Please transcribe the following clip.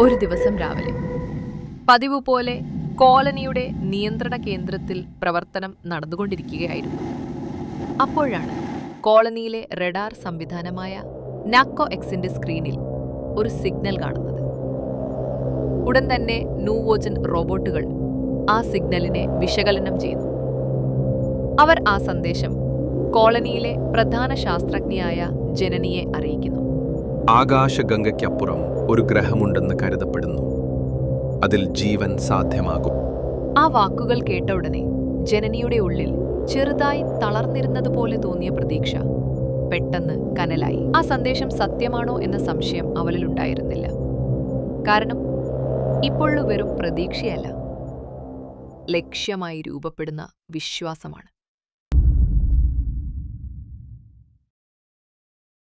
ഒരു ദിവസം രാവിലെ. പതിവ് പോലെ കോളനിയുടെ നിയന്ത്രണ കേന്ദ്രത്തിൽ പ്രവർത്തനം നടന്നുകൊണ്ടിരിക്കുകയായിരുന്നു. അപ്പോഴാണ് കോളനിയിലെ റഡാർ സംവിധാനമായ നാക്കോ എക്സിന്റെ സ്ക്രീനിൽ ഒരു സിഗ്നൽ കാണുന്നത്. ഉടൻ തന്നെ നൂവോജൻ റോബോട്ടുകൾ ആ സിഗ്നലിനെ വിശകലനം ചെയ്തു. അവർ ആ സന്ദേശം കോളനിയിലെ പ്രധാന ശാസ്ത്രജ്ഞയായ ജനനിയെ അറിയിക്കുന്നു. ആകാശഗംഗയ്ക്കപ്പുറം ഒരു ഗ്രഹമുണ്ടെന്ന് കരുതപ്പെടുന്നു. അതിൽ ജീവൻ സാധ്യമാകും. ആ വാക്കുകൾ കേട്ട ഉടനെ ജനനിയുടെ ഉള്ളിൽ ചെറുതായി തളർന്നിരുന്നതുപോലെ തോന്നിയ പ്രതീക്ഷ പെട്ടെന്ന് കനലായി. ആ സന്ദേശം സത്യമാണോ എന്ന സംശയം അവളിലുണ്ടായിരുന്നില്ല കാരണം ഇപ്പോഴും വെറും പ്രതീക്ഷയല്ല ലക്ഷ്യമായി രൂപപ്പെടുന്ന വിശ്വാസമാണ്.